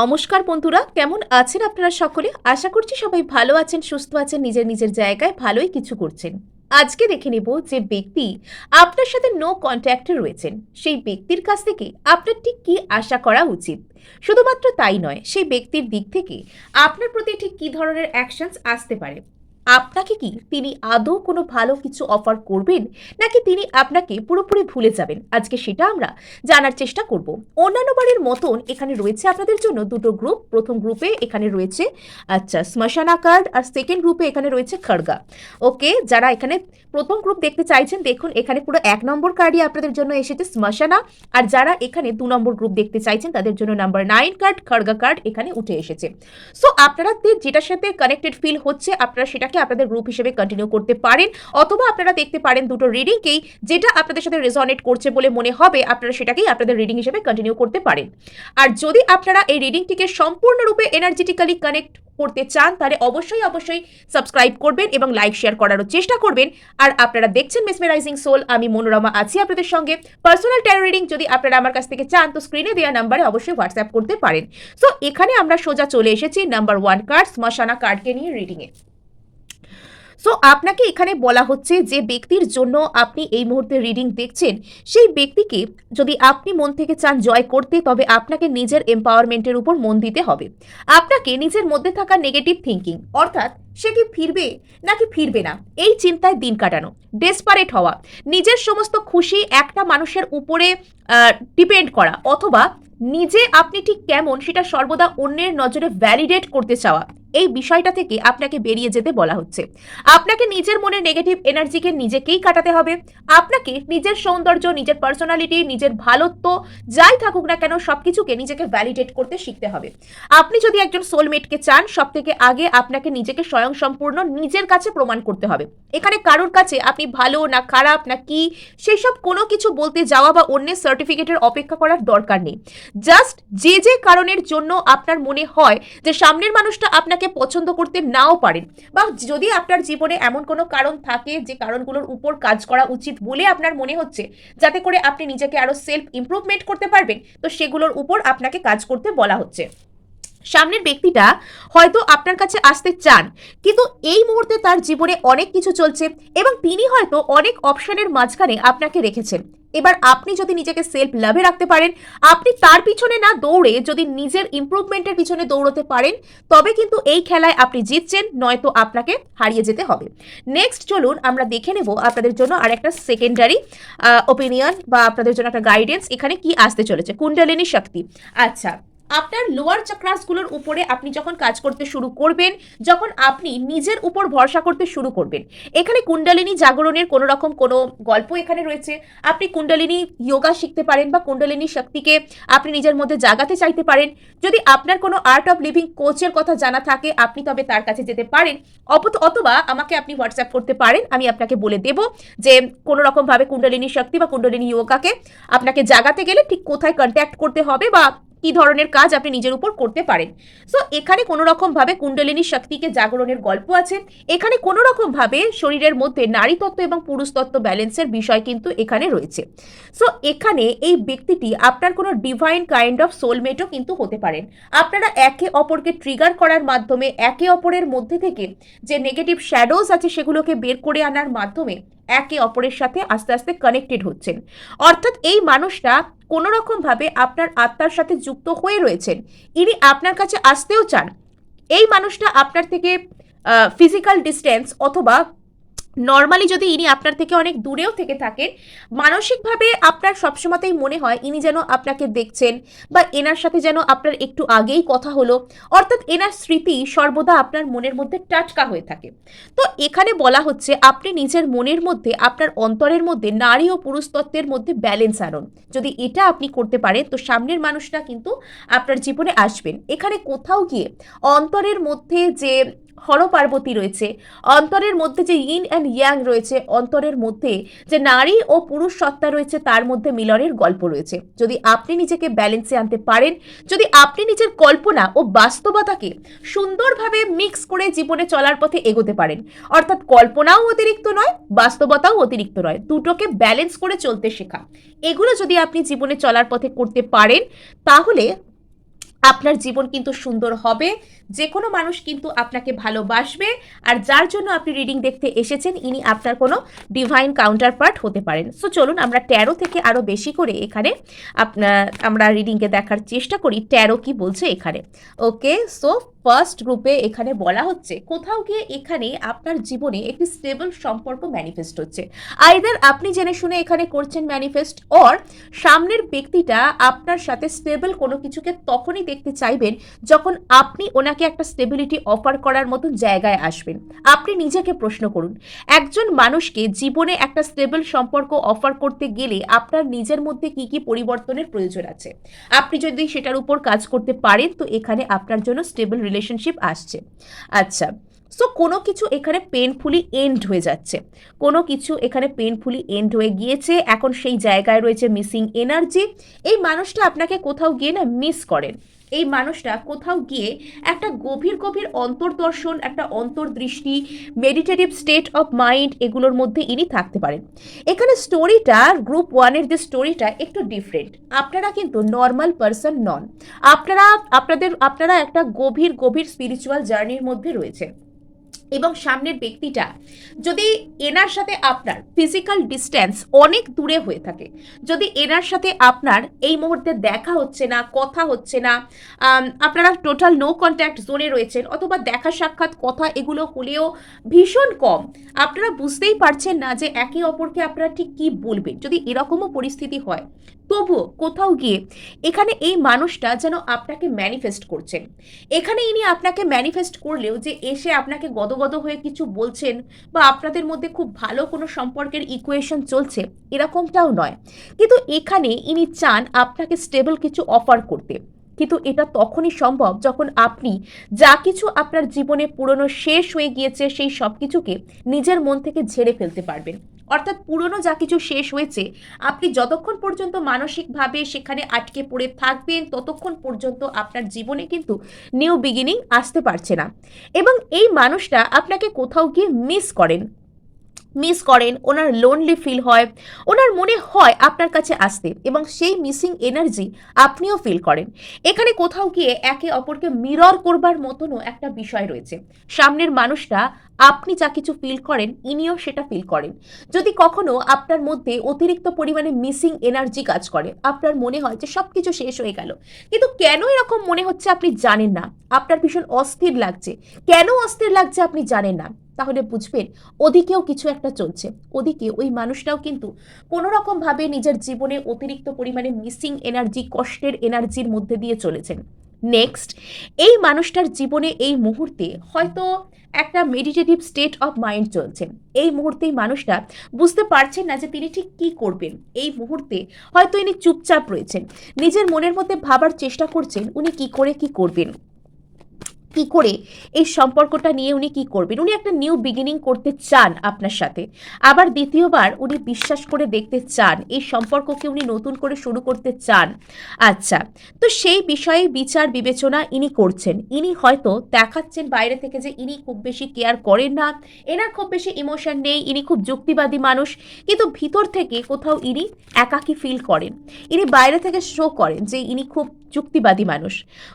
নমস্কার বন্ধুরা, কেমন আছেন আপনারা সকলে? আশা করছি সবাই ভালো আছেন, সুস্থ আছেন, নিজের নিজের জায়গায় ভালোই কিছু করছেন। আজকে দেখে নেব যে ব্যক্তি আপনার সাথে নো কন্ট্যাক্টে রয়েছেন। সেই ব্যক্তির কাছ থেকে আপনার ঠিক কি আশা করা উচিত? শুধুমাত্র তাই নয়, সেই ব্যক্তির দিক থেকে আপনার প্রতি ঠিক কি ধরনের অ্যাকশনস আসতে পারে? আপনাকে কি তিনি আদৌ কোনো ভালো কিছু অফার করবেন? নাকি তিনি আপনাকে পুরোপুরি ভুলে যাবেন? আজকে সেটা আমরা জানার চেষ্টা করব। অন্যান্য বারের মতন এখানে রয়েছে আপনাদের জন্য দুটো গ্রুপ প্রথম গ্রুপে এখানে রয়েছে আচ্ছা শ্মশানা কার্ড আর সেকেন্ড গ্রুপে এখানে রয়েছে খড়গা। ওকে, যারা এখানে প্রথম গ্রুপ দেখতে চাইছেন, দেখুন, এখানে পুরো এক নম্বর কার্ডই আপনাদের জন্য এসেছে শ্মশানা। আর যারা এখানে দু নম্বর গ্রুপ দেখতে চাইছেন, তাদের জন্য নাম্বার নাইন কার্ড খড়গা কার্ড এখানে উঠে এসেছে। সো আপনারা যেটার সাথে কানেক্টেড ফিল হচ্ছে, আপনারা সেটাকে আপনাদের গ্রুপ হিসেবে কন্টিনিউ করতে পারেন অথবা আপনারা দেখতে পারেন দুটো রিডিংকেই যেটা আপনাদের সাথে রেজনেট করছে বলে মনে হবে, আপনারা সেটাকেই আপনাদের রিডিং হিসেবে কন্টিনিউ করতে পারেন। আর যদি আপনারা এই রিডিংটিকে সম্পূর্ণরূপে এনার্জেটিক্যালি কানেক্ট করতে চান, তাহলে অবশ্যই অবশ্যই সাবস্ক্রাইব করবেন এবং লাইক শেয়ার করারও চেষ্টা করবেন। আর আপনারা দেখছেন মেসমেরাইজিং সোল আমি মনোরমা আছি আপনাদের সঙ্গে। পার্সোনাল ট্যারো রিডিং যদি আপনারা আমার কাছ থেকে চান, তো স্ক্রিনে দেওয়া নাম্বারে অবশ্যই হোয়াটসঅ্যাপ করতে পারেন। সো এখানে আমরা সোজা চলে এসেছি নাম্বার ওয়ান কার্ড শ্মশানা কার্ডকে নিয়ে রিডিংয়ে সো আপনাকে এখানে বলা হচ্ছে যে ব্যক্তির জন্য আপনি এই মুহূর্তে রিডিং দেখছেন, সেই ব্যক্তিকে যদি আপনি মন থেকে চান জয় করতে, তবে আপনাকে নিজের এম্পাওয়ারমেন্টের উপর মন দিতে হবে। আপনাকে নিজের মধ্যে থাকা নেগেটিভ থিঙ্কিং অর্থাৎ সে কি ফিরবে নাকি ফিরবে না, এই চিন্তায় দিন কাটানো ডেসপারেট হওয়া, নিজের সমস্ত খুশি একটা মানুষের উপরে ডিপেন্ড করা, অথবা নিজে আপনি ঠিক কেমন সেটা সর্বদা অন্যের নজরে ভ্যালিডেট করতে চাওয়া। এই বিষয়টা থেকে আপনাকে বেরিয়ে যেতে বলা হচ্ছে। আপনাকে নিজের মনে নেগেটিভ এনার্জিকে নিজেকেই কাটাতে হবে। আপনাকে নিজের সৌন্দর্য, নিজের পার্সোনালিটি নিজের ভালোত্ব যাই থাকুক না কেন সব কিছুকে নিজেকে ভ্যালিডেট করতে শিখতে হবে। আপনি যদি একজন সোলমেটকে চান সব থেকে আগে আপনাকে নিজেকে স্বয়ং সম্পূর্ণ নিজের কাছে প্রমাণ করতে হবে। এখানে কারোর কাছে আপনি ভালো না খারাপ না কি সেই সব কোনো কিছু বলতে যাওয়া বা অন্যের সার্টিফিকেটের অপেক্ষা করার দরকার নেই। জাস্ট যে যে কারণের জন্য আপনার মনে হয় যে সামনের মানুষটা আপনাকে পছন্দ করতে নাও পারেন বা যদি আপনার জীবনে এমন কোনো কারণ থাকে যে কারণগুলোর উপর কাজ করা উচিত বলে আপনার মনে হচ্ছে, যাতে করে আপনি নিজেকে আরও সেলফ ইমপ্রুভমেন্ট করতে পারবেন, তো সেগুলোর উপর আপনাকে কাজ করতে বলা হচ্ছে। সামনের ব্যক্তিটা হয়তো আপনার কাছে আসতে চান, কিন্তু এই মুহূর্তে তার জীবনে অনেক কিছু চলছে এবং তিনি হয়তো অনেক অপশনের মাঝখানে আপনাকে রেখেছেন। এবার আপনি যদি নিজেকে সেলফ লাভে রাখতে পারেন, আপনি তার পিছনে না দৌড়ে যদি নিজের ইম্প্রুভমেন্টের পিছনে দৌড়তে পারেন, তবে কিন্তু এই খেলায় আপনি জিতছেন, নয়তো আপনাকে হারিয়ে যেতে হবে। নেক্সট চলুন আমরা দেখে নেব আপনাদের জন্য আর একটা সেকেন্ডারি ওপিনিয়ন বা আপনাদের জন্য একটা গাইডেন্স এখানে কি আসতে চলেছে। কুণ্ডলিনী শক্তি। আচ্ছা আপনার লোয়ার চাক্রাসগুলোর উপরে আপনি যখন কাজ করতে শুরু করবেন, যখন আপনি নিজের উপর ভরসা করতে শুরু করবেন, এখানে কুণ্ডলিনী জাগরণের কোনো রকম কোনো গল্প এখানে রয়েছে। আপনি কুণ্ডলিনী যোগা শিখতে পারেন বা কুণ্ডলিনী শক্তিকে আপনি নিজের মধ্যে জাগাতে চাইতে পারেন। যদি আপনার কোনো আর্ট অফ লিভিং কোচের কথা জানা থাকে, আপনি তবে তার কাছে যেতে পারেন। অপত অথবা আমাকে আপনি হোয়াটসঅ্যাপ করতে পারেন, আমি আপনাকে বলে দেব যে কোনো রকমভাবে কুণ্ডলিনী শক্তি বা কুণ্ডলিনী যোগাকে আপনাকে জাগাতে গেলে ঠিক কোথায় কন্ট্যাক্ট করতে হবে বা কি ধরনের কাজ আপনি নিজের উপর করতে পারেন। সো এখানে কোনো রকমভাবে কুণ্ডলিনী শক্তিকে জাগরণের গল্প আছে। এখানে কোনো রকমভাবে শরীরের মধ্যে নারী তত্ত্ব এবং পুরুষ তত্ত্ব ব্যালেন্সের বিষয় কিন্তু এখানে রয়েছে। সো এখানে এই ব্যক্তিটি আপনার কোনো ডিভাইন কাইন্ড অফ সোলমেটও কিন্তু হতে পারেন। আপনারা একে অপরকে ট্রিগার করার মাধ্যমে, একে অপরের মধ্যে থেকে যে নেগেটিভ শ্যাডোজ আছে সেগুলোকে বের করে আনার মাধ্যমে একে অপরের সাথে আস্তে আস্তে কানেক্টেড হচ্ছেন। অর্থাৎ এই মানুষটা কোনো রকমভাবে আপনার আত্মার সাথে যুক্ত হয়ে রয়েছেন। ইনি আপনার কাছে আসতেও চান। এই মানুষটা আপনার থেকে ফিজিক্যাল ডিস্টেন্স অথবা নর্মালি যদি ইনি আপনার থেকে অনেক দূরেও থেকে থাকেন, মানসিকভাবে আপনার সবসময়তেই মনে হয় ইনি যেন আপনাকে দেখছেন বা এনার সাথে যেন আপনার একটু আগেই কথা হলো। অর্থাৎ এনার স্মৃতি সর্বদা আপনার মনের মধ্যে টাটকা হয়ে থাকে। তো এখানে বলা হচ্ছে আপনি নিজের মনের মধ্যে, আপনার অন্তরের মধ্যে, নারী ও পুরুষ তত্ত্বের মধ্যে ব্যালেন্স আনুন। যদি এটা আপনি করতে পারেন, তো সামনের মানুষটা কিন্তু আপনার জীবনে আসবেন। এখানে কোথাও গিয়ে অন্তরের মধ্যে যে হর পার্বতী রয়েছে। অন্তরের মধ্যে যে ইন অ্যান্ড ইয়াং রয়েছে, অন্তরের মধ্যে যে নারী ও পুরুষ সত্তা রয়েছে, তার মধ্যে মিলনের গল্প রয়েছে। যদি আপনি নিজেকে ব্যালেন্সে আনতে পারেন, যদি আপনি নিজের কল্পনা ও বাস্তবতাকে সুন্দরভাবে মিক্স করে জীবনে চলার পথে এগোতে পারেন, অর্থাৎ কল্পনাও অতিরিক্ত নয়, বাস্তবতাও অতিরিক্ত নয়। দুটোকে ব্যালেন্স করে চলতে শেখা। এগুলো যদি আপনি জীবনে চলার পথে করতে পারেন, তাহলে আপনার জীবন কিন্তু সুন্দর হবে। যে কোনো মানুষ কিন্তু আপনাকে ভালোবাসবে। আর যার জন্য আপনি রিডিং দেখতে এসেছেন, ইনি আপনার কোনো ডিভাইন কাউন্টার পার্ট হতে পারেন। সো চলুন আমরা ট্যারো থেকে আরও বেশি করে এখানে আপনার আমরা রিডিংকে দেখার চেষ্টা করি। ট্যারো কি বলছে এখানে? ওকে সো ফার্স্ট গ্রুপে এখানে বলা হচ্ছে, কোথাও গিয়ে এখানে আপনার জীবনে একটি স্টেবল সম্পর্ক ম্যানিফেস্ট হচ্ছে। আইদার আপনি জেনে শুনে এখানে করছেন ম্যানিফেস্ট অর সামনের ব্যক্তিটা আপনার সাথে স্টেবল কোনো কিছুকে তখনই দেখতে চাইবেন যখন আপনি ওনাকে একটা স্টেবিলিটি অফার করার মতো জায়গায় আসবেন। আপনি নিজেকে প্রশ্ন করুন, একজন মানুষকে জীবনে একটা স্টেবল সম্পর্ক অফার করতে গেলে আপনার নিজের মধ্যে কি কি পরিবর্তনের প্রয়োজন আছে? আপনি যদি সেটার উপর কাজ করতে পারেন, তো এখানে আপনার জন্য স্টেবল রিলেশনশিপ আসছে। আচ্ছা সো কোনো কিছু এখানে পেনফুলি এন্ড হয়ে যাচ্ছে। কোনো কিছু এখানে পেনফুলি এন্ড হয়ে গিয়েছে, এখন সেই জায়গায় রয়েছে মিসিং এনার্জি এই মানুষটা আপনাকে কোথাও গিয়ে না মিস করেন। এই মানুষটা কোথাও গিয়ে একটা গভীর গভীর অন্তর্দর্শন, একটা অন্তর্দৃষ্টি মেডিটেটিভ স্টেট অফ মাইন্ড এগুলোর মধ্যে ইনি থাকতে পারেন। এখানে স্টোরিটা গ্রুপ ওয়ানের যে স্টোরিটা একটু ডিফারেন্ট আপনারা কিন্তু নর্মাল পারসন নন। আপনারা, আপনাদের, আপনারা একটা গভীর গভীর স্পিরিচুয়াল জার্নির মধ্যে রয়েছে এবং সামনের ব্যক্তিটা যদি এনার সাথে আপনার ফিজিক্যাল ডিস্ট্যান্স অনেক দূরে হয়ে থাকে, যদি এনার সাথে আপনার এই মুহূর্তে দেখা হচ্ছে না, কথা হচ্ছে না আপনারা টোটাল নো কন্ট্যাক্ট জোনে রয়েছেন অথবা দেখা সাক্ষাৎ কথা এগুলো হলেও ভীষণ কম, আপনারা বুঝতেই পারছেন না যে একে অপরকে আপনারা ঠিক কী বলবেন। যদি এরকমও পরিস্থিতি হয় তবুও কোথাও গিয়ে এখানে এই মানুষটা যেন আপনাকে ম্যানিফেস্ট করছেন এখানে ইনি আপনাকে ম্যানিফেস্ট করলেও যে এসে আপনাকে গদগদ হয়ে কিছু বলছেন বা আপনাদের মধ্যে খুব ভালো কোনো সম্পর্কের ইকুয়েশন চলছে, এরকমটাও নয়। কিন্তু এখানে ইনি চান আপনাকে স্টেবল কিছু অফার করতে। কিন্তু এটা তখনই সম্ভব যখন আপনি যা কিছু আপনার জীবনে পুরনো শেষ হয়ে গিয়েছে সেই সব কিছুকে নিজের মন থেকে ঝেড়ে ফেলতে পারবেন। অর্থাৎ পুরনো যা কিছু শেষ হয়েছে, আপনি যতক্ষণ পর্যন্ত মানসিকভাবে সেখানে আটকে পড়ে থাকবেন, ততক্ষণ পর্যন্ত আপনার জীবনে কিন্তু নিউ বিগিনিং আসতে পারছে না। এবং এই মানুষটা আপনাকে কোথাও গিয়ে মিস করেন। মিস করেন, ওনার লোনলি ফিল হয়, ওনার মনে হয় আপনার কাছে আসতে এবং সেই মিসিং এনার্জি আপনিও ফিল করেন। এখানে কোথাও গিয়ে একে অপরকে মিরর করবার মতনও একটা বিষয় রয়েছে। সামনের মানুষটা আপনি যা কিছু ফিল করেন, ইনিও সেটা ফিল করেন। যদি কখনো আপনার মধ্যে অতিরিক্ত পরিমাণে মিসিং এনার্জি কাজ করে, আপনার মনে হয় যে সব কিছু শেষ হয়ে গেল, কিন্তু কেন এরকম মনে হচ্ছে আপনি জানেন না? আপনার ভীষণ অস্থির লাগছে। কেন অস্থির লাগছে আপনি জানেন না? তাহলে বুঝবেন ওদিকেও কিছু একটা চলছে। ওদিকে ওই মানুষটাও কিন্তু কোনো রকমভাবে নিজের জীবনে অতিরিক্ত পরিমাণে মিসিং এনার্জি কষ্টের এনার্জির মধ্যে দিয়ে চলেছেন। নেক্সট এই মানুষটার জীবনে এই মুহূর্তে হয়তো একটা মেডিটেটিভ স্টেট অফ মাইন্ড চলছে। এই মুহূর্তে মানুষটা বুঝতে পারছেন না যে তিনি ঠিক কি করবেন। এই মুহূর্তে হয়তো ইনি চুপচাপ রয়েছেন। নিজের মনের মধ্যে ভাবার চেষ্টা করছেন উনি কি করে কি করবেন। কি করে এই সম্পর্কটা নিয়ে উনি কি করবেন? উনি একটা নিউ বিগিনিং করতে চান আপনার সাথে। আবার দ্বিতীয়বার উনি বিশ্বাস করে দেখতে চান, এই সম্পর্ককে উনি নতুন করে শুরু করতে চান। আচ্ছা তো সেই বিষয়ে বিচার বিবেচনা ইনি করছেন। ইনি হয়তো দেখাচ্ছেন বাইরে থেকে যে ইনি খুব বেশি কেয়ার করেন না। এনার খুব বেশি ইমোশন নেই, ইনি খুব যুক্তিবাদী মানুষ। কিন্তু ভিতর থেকে কোথাও ইনি একাকী ফিল করেন। ইনি বাইরে থেকে শো করেন যে ইনি খুব যুক্তিবাদী মানুষ।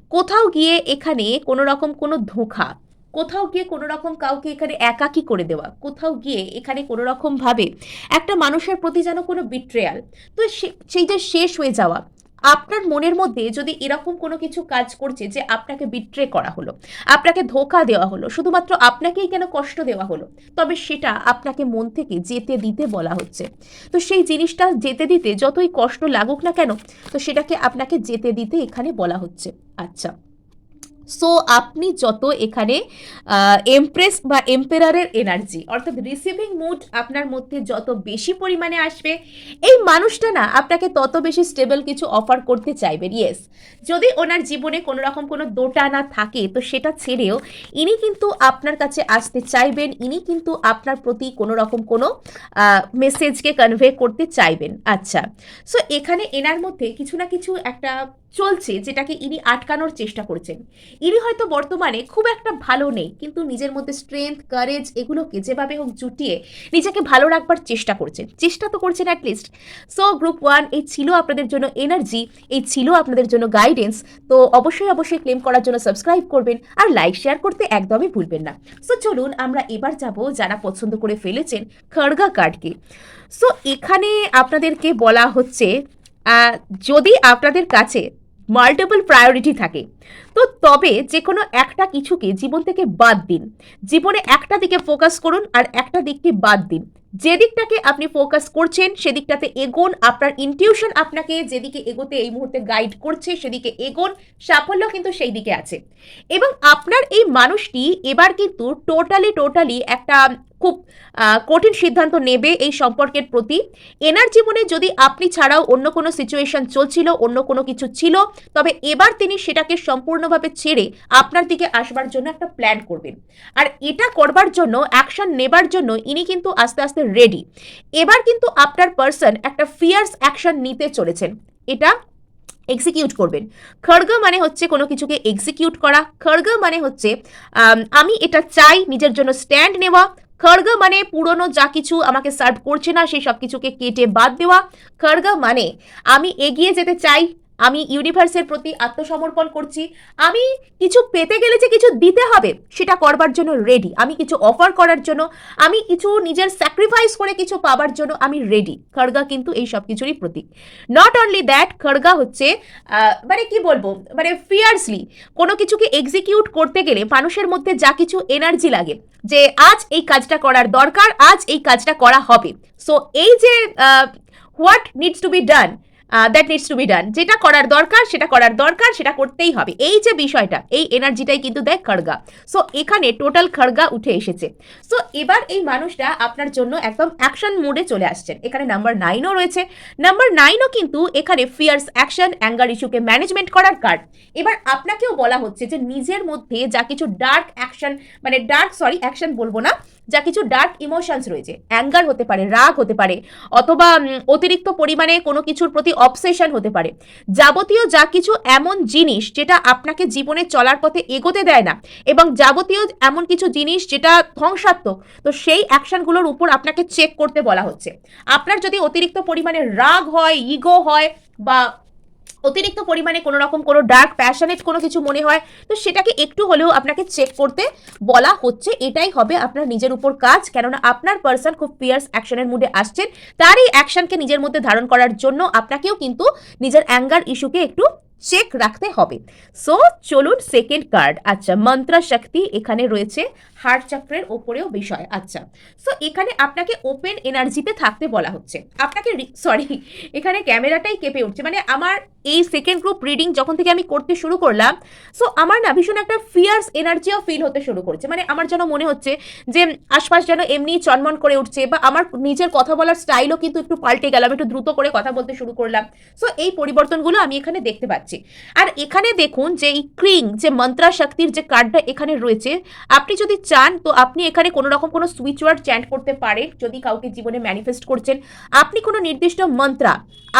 কোথাও গিয়ে এখানে কোনো রকম কোনো ধোঁকা? কোথাও গিয়ে কোনো রকম কাউকে এখানে একাকী করে দেওয়া? কোথাও গিয়ে এখানে কোনো রকম ভাবে একটা মানুষের প্রতি যেন কোনো বিট্রেয়াল তো সেই যে শেষ হয়ে যাওয়া, আপনার মনের মধ্যে যদি এরকম কোনো কিছু কাজ করছে যে আপনাকে বিট্রে করা হলো, আপনাকে ধোকা দেওয়া হলো, শুধুমাত্র আপনাকেই কেন কষ্ট দেওয়া হলো, তবে সেটা আপনাকে মন থেকে যেতে দিতে বলা হচ্ছে। তো সেই জিনিসটা যেতে দিতে যতই কষ্ট লাগুক না কেন, তো সেটাকে আপনাকে যেতে দিতে এখানে বলা হচ্ছে। আচ্ছা সো আপনি যত এখানে এমপ্রেস বা এম্পেরারের এনার্জি অর্থাৎ রিসিভিং মুড আপনার মধ্যে যত বেশি পরিমাণে আসবে, এই মানুষটা না আপনাকে তত বেশি স্টেবল কিছু অফার করতে চাইবেন ইয়েস যদি ওনার জীবনে কোনো রকম কোনো দোটানা থাকে, তো সেটা ছেড়েও ইনি কিন্তু আপনার কাছে আসতে চাইবেন, ইনি কিন্তু আপনার প্রতি কোনো রকম কোনো মেসেজকে কনভে করতে চাইবেন। আচ্ছা সো এখানে এনার মধ্যে কিছু না কিছু একটা চলছে, যেটাকে ইনি আটকানোর চেষ্টা করছেন। ইনি হয়তো বর্তমানে খুব একটা ভালো নেই, কিন্তু নিজের মধ্যে স্ট্রেংথ কারেজ এগুলোকে যেভাবে হোক জুটিয়ে নিজেকে ভালো রাখবার চেষ্টা করছেন। চেষ্টা তো করছেন অ্যাটলিস্ট সো গ্রুপ ওয়ান এই ছিল আপনাদের জন্য এনার্জি এই ছিল আপনাদের জন্য গাইডেন্স তো অবশ্যই অবশ্যই ক্লেম করার জন্য সাবস্ক্রাইব করবেন আর লাইক শেয়ার করতে একদমই ভুলবেন না। সো চলুন আমরা এবার যাব যারা পছন্দ করে ফেলেছেন খড়গা কার্ডকে সো এখানে আপনাদেরকে বলা হচ্ছে যদি আপনাদের কাছে মাল্টিপল প্রায়োরিটি থাকে তো তবে যে কোনো একটা কিছুকে জীবন থেকে বাদ দিন। জীবনে একটা দিকে ফোকাস করুন আর একটা দিককে বাদ দিন। যে দিকটাকে আপনি ফোকাস করছেন, সেদিকটাতে এগোন। আপনার ইনটিউশন আপনাকে যেদিকে এগোতে এই মুহূর্তে গাইড করছে, সেদিকে এগোন। সাফল্য কিন্তু সেই দিকে আছে। এবং আপনার এই মানুষটি এবার কিন্তু টোটালি টোটালি একটা খুব কঠিন সিদ্ধান্ত নেবে এই সম্পর্কের প্রতি। এনার জীবনে যদি আপনি ছাড়াও অন্য কোনো সিচুয়েশন চলছিল, অন্য কোনো কিছু ছিল, তবে এবার তিনি সেটাকে সম্পূর্ণভাবে ছেড়ে আপনার দিকে আসবার জন্য একটা প্ল্যান করবেন। আর এটা করবার জন্য অ্যাকশন নেবার জন্য ইনি কিন্তু আস্তে আস্তে রেডি এবার কিন্তু আপনার পার্সন একটা ফিয়ার্স অ্যাকশন নিতে চলেছেন। এটা এক্সিকিউট করবেন। খড়গ মানে হচ্ছে কোনো কিছুকে এক্সিকিউট করা। খড়গ মানে হচ্ছে আম, এটা চাই নিজের জন্য স্ট্যান্ড নেওয়া। খড়গ মানে পুরনো যা কিছু আমাকে সার্ভ করছে না সেই সব কিছুকে কেটে বাদ দেওয়া। খড়গ মানে আমি এগিয়ে যেতে চাই আমি ইউনিভার্সের প্রতি আত্মসমর্পণ করছি। আমি কিছু পেতে গেলে যে কিছু দিতে হবে, সেটা করবার জন্য রেডি আমি কিছু অফার করার জন্য, আমি কিছু নিজের স্যাক্রিফাইস করে কিছু পাবার জন্য আমি রেডি খড়গা কিন্তু এই সব কিছুরই প্রতীক। নট অনলি দ্যাট খড়গা হচ্ছে মানে কি বলব মানে ফিয়ার্সলি কোনো কিছুকে এক্সিকিউট করতে গেলে মানুষের মধ্যে যা কিছু এনার্জি লাগে, যে আজ এই কাজটা করার দরকার, আজ এই কাজটা করা হবে। সো এই যে what needs to be done that needs to be done যেটা করার দরকার, সেটা করার দরকার, সেটা করতেই হবে। এই যে বিষয়টা, এই এনার্জিটাই কিন্তু দেয় খড়গা। সো এখানে টোটাল খড়গা উঠে এসেছে। সো এবার এই মানুষটা আপনার জন্য একদম অ্যাকশন মোডে চলে আসছেন। এখানে নাম্বার নাইনও রয়েছে। নাম্বার নাইনও কিন্তু এখানে ফিয়ার্স অ্যাকশন অ্যাঙ্গার ইস্যুকে ম্যানেজমেন্ট করার কার্ড। এবার আপনাকেও বলা হচ্ছে যে নিজের মধ্যে যা কিছু ডার্ক অ্যাকশন মানে ডার্ক সরি অ্যাকশন বলব না যা কিছু ডার্ক ইমোশনস রয়েছে। অ্যাঙ্গার হতে পারে, রাগ হতে পারে, অথবা অতিরিক্ত পরিমাণে কোনো কিছুর প্রতি অবসেশন হতে পারে। যাবতীয় যা কিছু এমন জিনিস যেটা আপনাকে জীবনে চলার পথে এগোতে দেয় না এবং যাবতীয় এমন কিছু জিনিস যেটা ধ্বংসাত্মক, তো সেই অ্যাকশনগুলোর উপর আপনাকে চেক করতে বলা হচ্ছে। আপনার যদি অতিরিক্ত পরিমাণে রাগ হয় ইগো হয় বা অতিরিক্ত পরিমাণে কোনো রকম কোনো ডার্ক প্যাশনেট কোনো কিছু মনে হয়, তো সেটাকে একটু হলেও আপনাকে চেক করতে বলা হচ্ছে, এটাই হবে আপনার নিজের উপর কাজ, কেননা আপনার পার্সন খুব ফিয়ার্স অ্যাকশনের মুডে আসছেন তার এই অ্যাকশনকে নিজের মধ্যে ধারণ করার জন্য আপনাকেও কিন্তু নিজের অ্যাঙ্গার ইস্যুকে একটু চেক রাখতে হবে। সো চলুন সেকেন্ড কার্ড আচ্ছা মন্ত্রা শক্তি এখানে রয়েছে। হার্ট চক্রের ওপরেও বিষয় আচ্ছা। সো এখানে আপনাকে ওপেন এনার্জিতে থাকতে বলা হচ্ছে। আপনাকে সরি এখানে ক্যামেরাটাই কেঁপে উঠছে। মানে আমার এই সেকেন্ড গ্রুপ রিডিং যখন থেকে আমি করতে শুরু করলাম সো আমার না ভীষণ একটা ফিয়ার্স এনার্জিও ফিল হতে শুরু করছে। মানে আমার যেন মনে হচ্ছে যে আশপাশ যেন এমনি চনমন করে উঠছে বা আমার নিজের কথা বলার স্টাইলও কিন্তু একটু পাল্টে গেলাম একটু দ্রুত করে কথা বলতে শুরু করলাম। সো এই পরিবর্তনগুলো আমি এখানে দেখতে পাচ্ছি। আর এখানে দেখুন যে এই ক্রিং, যে মন্ত্রা শক্তির যে কার্ডটা এখানে রয়েছে, আপনি যদি চান, তো আপনি এখানে কোনো রকম কোনো সুইচ ওয়ার্ড চ্যান্ট করতে পারেন যদি কাউকে জীবনে ম্যানিফেস্ট করছেন। আপনি কোনো নির্দিষ্ট মন্ত্রা,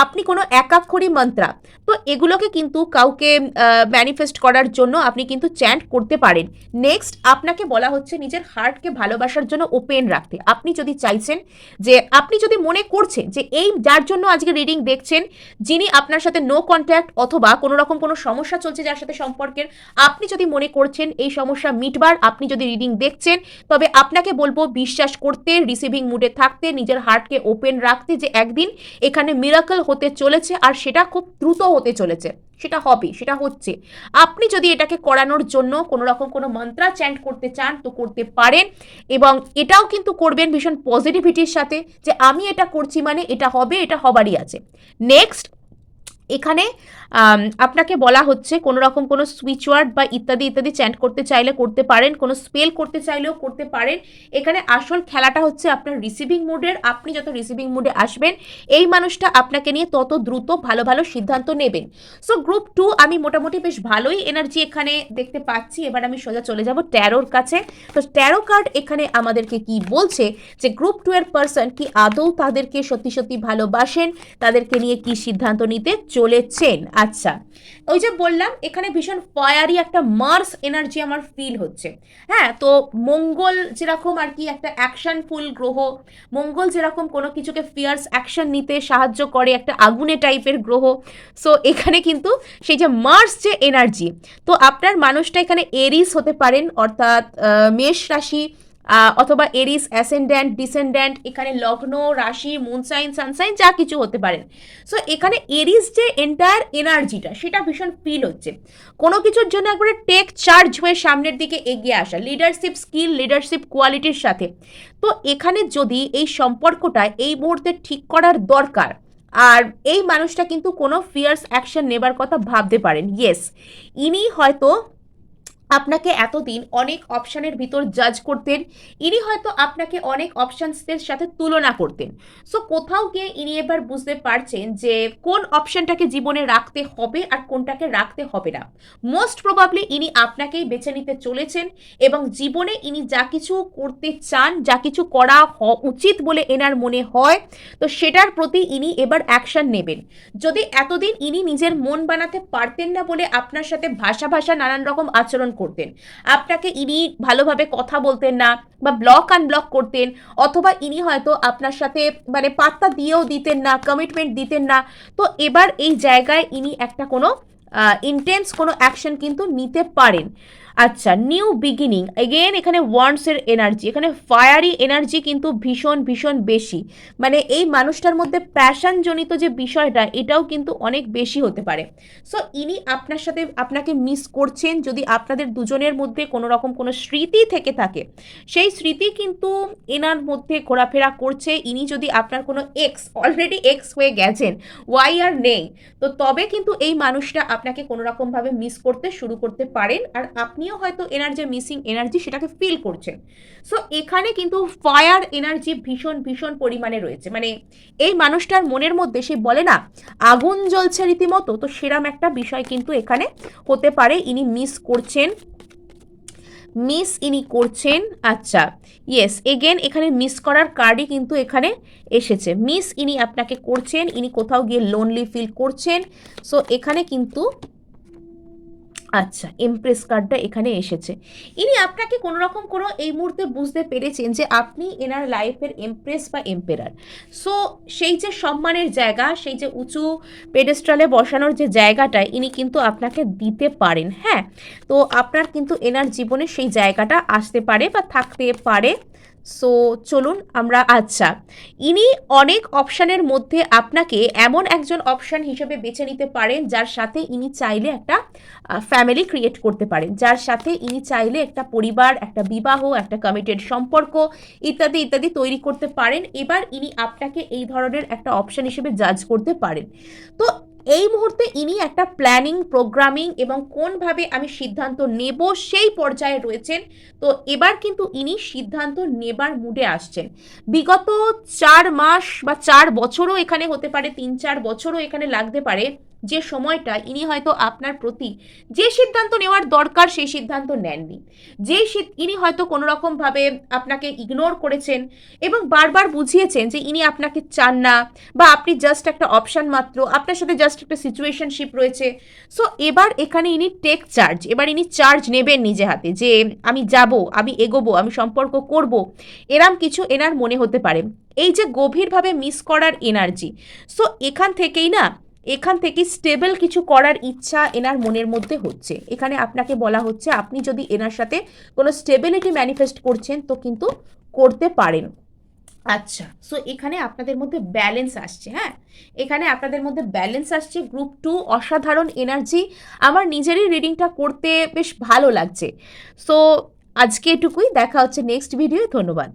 আপনি কোনো একাক্ষরী মন্ত্রা, তো এগুলোকে কিন্তু কাউকে ম্যানিফেস্ট করার জন্য আপনি কিন্তু চ্যান্ট করতে পারেন। নেক্সট আপনাকে বলা হচ্ছে নিজের হার্টকে ভালোবাসার জন্য ওপেন রাখতে। আপনি যদি চাইছেন যে, আপনি যদি মনে করছেন যে, এই যার জন্য আজকে রিডিং দেখছেন, যিনি আপনার সাথে নো কন্ট্যাক্ট অথবা কোনো রকম কোনো সমস্যা চলছে যার সাথে সম্পর্কের, আপনি যদি মনে করছেন এই সমস্যা মিটবার, আপনি যদি রিডিং দেখছেন, তবে আপনাকে বলব বিশ্বাস করতে রিসিভিং মুডে থাকতে, নিজের হার্টকে ওপেন রাখতে যে একদিন এখানে মিরাকল হতে চলেছে আর সেটা খুব দ্রুত হতে চলেছে। সেটা হবে, সেটা হচ্ছে। আপনি যদি এটাকে করানোর জন্য কোনো রকম কোনো মন্ত্রা চ্যান্ট করতে চান, তো করতে পারেন এবং এটাও কিন্তু করবেন ভীষণ পজিটিভিটির সাথে যে আমি এটা করছি মানে এটা হবে, এটা হবারই আছে। নেক্সট এখানে আপনাকে বলা হচ্ছে কোনো রকম কোনো সুইচ ওয়ার্ড বা ইত্যাদি ইত্যাদি চ্যান্ট করতে চাইলে করতে পারেন, কোনো স্পেল করতে চাইলেও করতে পারেন। এখানে আসল খেলাটা হচ্ছে আপনার রিসিভিং মুডের আপনি যত রিসিভিং মুডে আসবেন, এই মানুষটা আপনাকে নিয়ে তত দ্রুত ভালো ভালো সিদ্ধান্ত নেবেন। সো গ্রুপ টু আমি মোটামুটি বেশ ভালোই এনার্জি এখানে দেখতে পাচ্ছি। এবার আমি সোজা চলে যাব ট্যারোর কাছে। তো ট্যারো কার্ড এখানে আমাদেরকে কি বলছে যে গ্রুপ টু এর পার্সন কি আদৌ তাদেরকে সত্যি সত্যি ভালোবাসেন, তাদেরকে নিয়ে কি সিদ্ধান্ত নিতে চলেছেন? আচ্ছা ওই যে বললাম, এখানে ভীষণ ফায়ারি একটা মার্স এনার্জি আমার ফিল হচ্ছে। হ্যাঁ তো মঙ্গল যেরকম আর কি একটা অ্যাকশনফুল গ্রহ, মঙ্গল যেরকম কোনো কিছুকে ফিয়ার্স অ্যাকশন নিতে সাহায্য করে একটা আগুনে টাইপের গ্রহ সো এখানে কিন্তু সেই যে মার্স যে এনার্জি তো আপনার মানুষটা এখানে এরিস হতে পারেন, অর্থাৎ মেষ রাশি অথবা এরিস অ্যাসেন্ড্যান্ট ডিসেন্ড্যান্ট এখানে লগ্ন, রাশি মুনসাইন সানসাইন যা কিছু হতে পারেন সো এখানে এরিস যে এন্টায়ার এনার্জিটা সেটা ভীষণ ফিল হচ্ছে। কোনো কিছুর জন্য একবারে টেক চার্জ হয়ে সামনের দিকে এগিয়ে আসা লিডারশিপ স্কিল লিডারশিপ কোয়ালিটির সাথে। তো এখানে যদি এই সম্পর্কটা এই মুহূর্তে ঠিক করার দরকার, আর এই মানুষটা কিন্তু কোনো ফিয়ার্স অ্যাকশন নেবার কথা ভাবতে পারেন ইয়েস ইনি হয়তো আপনাকে এতদিন অনেক অপশানের ভিতর জাজ করতেন, ইনি হয়তো আপনাকে অনেক অপশানসদের সাথে তুলনা করতেন। সো কোথাও গিয়ে ইনি এবার বুঝতে পারছেন যে কোন অপশানটাকে জীবনে রাখতে হবে আর কোনটাকে রাখতে হবে না। মোস্ট প্রবাবলি ইনি আপনাকেই বেছে নিতে চলেছেন এবং জীবনে ইনি যা কিছু করতে চান, যা কিছু করা উচিত বলে এনার মনে হয়, তো সেটার প্রতি ইনি এবার অ্যাকশন নেবেন। যদি এতদিন ইনি নিজের মন বানাতে পারতেন না বলে আপনার সাথে ভাষা ভাষা নানান রকম আচরণ করতেন। আপনাকে ইনি ভালোভাবে কথা বলতেন না বা ব্লক আনব্লক করতেন অথবা ইনি হয়তো আপনার সাথে মানে পাত্তা দিয়েও দিতেন না কমিটমেন্ট দিতেন না। তো এবার এই জায়গায় ইনি একটা কোনো ইন্টেন্স কোনো অ্যাকশন কিন্তু নিতে পারেন। আচ্ছা নিউ বিগিনিং এগেন এখানে ওয়ার্ডসের এনার্জি এখানে ফায়ারি এনার্জি কিন্তু ভীষণ ভীষণ বেশি। মানে এই মানুষটার মধ্যে প্যাশন জনিত যে বিষয়টা, এটাও কিন্তু অনেক বেশি হতে পারে। সো ইনি আপনার সাথে আপনাকে মিস করছেন, যদি আপনাদের দুজনের মধ্যে কোনো রকম কোনো স্মৃতি থেকে থাকে, সেই স্মৃতি কিন্তু এনার মধ্যে ঘোরাফেরা করছে। ইনি যদি আপনার কোনো এক্স অলরেডি এক্স হয়ে গেছেন ওয়াই আর নেই? তো তবে কিন্তু এই মানুষটা আপনাকে কোনো রকমভাবে মিস করতে শুরু করতে পারেন। আর আপনিও হয়তো এনার যে মিসিং এনার্জি সেটাকে ফিল করছেন সো এখানে কিন্তু ফায়ার এনার্জি ভীষণ ভীষণ পরিমাণে রয়েছে। মানে এই মানুষটার মনের মধ্যে সে বলে না, আগুন জ্বলছে রীতিমতো, তো সেরাম একটা বিষয় কিন্তু এখানে হতে পারে। ইনি মিস করছেন মিস ইনি করছেন আচ্ছা ইয়েস এগেন এখানে মিস করার কার্ডই কিন্তু এখানে এসেছে। মিস ইনি আপনাকে করছেন, ইনি কোথাও গিয়ে লোনলি ফিল করছেন। সো এখানে কিন্তু আচ্ছা এমপ্রেস কার্ডটা এখানে এসেছে। ইনি আপনাকে কোনো রকম কোনো এই মুহূর্তে বুঝতে পেরেছেন যে আপনি এনার লাইফের এমপ্রেস বা এম্পেরার সো সেই যে সম্মানের জায়গা, সেই যে উঁচু পেডেস্ট্রালে বসানোর যে জায়গাটা, ইনি কিন্তু আপনাকে দিতে পারেন হ্যাঁ? তো আপনার কিন্তু এনার জীবনে সেই জায়গাটা আসতে পারে বা থাকতে পারে। সো চলুন আমরা আচ্ছা। ইনি অনেক অপশানের মধ্যে আপনাকে এমন একজন অপশান হিসেবে বেছে নিতে পারেন, যার সাথে ইনি চাইলে একটা ফ্যামিলি ক্রিয়েট করতে পারেন। যার সাথে ইনি চাইলে একটা পরিবার, একটা বিবাহ, একটা কমিটেড সম্পর্ক ইত্যাদি ইত্যাদি তৈরি করতে পারেন। এবার ইনি আপনাকে এই ধরনের একটা অপশন হিসেবে জাজ করতে পারেন। তো এই মুহূর্তে ইনি একটা প্ল্যানিং প্রোগ্রামিং এবং কোনভাবে আমি সিদ্ধান্ত নেব সেই পর্যায়ে রয়েছেন। তো এবার কিন্তু ইনি সিদ্ধান্ত নেবার মুডে আসছেন। বিগত চার মাস বা চার বছরও এখানে হতে পারে, তিন চার বছরও এখানে লাগতে পারে। যে সময়টা ইনি হয়তো আপনার প্রতি যে সিদ্ধান্ত নেওয়ার দরকার সেই সিদ্ধান্ত নেননি। যে ইনি হয়তো কোনো রকমভাবে আপনাকে ইগনোর করেছেন এবং বারবার বুঝিয়েছেন যে ইনি আপনাকে চান না বা আপনি জাস্ট একটা অপশান মাত্র, আপনার সাথে জাস্ট একটা সিচুয়েশনশিপ রয়েছে। সো এবার এখানে ইনি টেক চার্জ এবার ইনি চার্জ নেবেন নিজে হাতে যে আমি যাব, আমি এগোবো, আমি সম্পর্ক করব, এরম কিছু এনার মনে হতে পারে। এই যে গভীরভাবে মিস করার এনার্জি সো এখান থেকেই না এখান থেকে স্টেবল কিছু করার ইচ্ছা এনার মনের মধ্যে হচ্ছে। এখানে আপনাকে বলা হচ্ছে, আপনি যদি এনার সাথে কোনো স্টেবিলিটি ম্যানিফেস্ট করছেন, তো কিন্তু করতে পারেন। আচ্ছা সো এখানে আপনাদের মধ্যে ব্যালেন্স আসছে হ্যাঁ? এখানে আপনাদের মধ্যে ব্যালেন্স আসছে গ্রুপ টু অসাধারণ এনার্জি আমার নিজেরই রিডিংটা করতে বেশ ভালো লাগছে। সো আজকে এটুকুই, দেখা হচ্ছে নেক্সট ভিডিও ধন্যবাদ।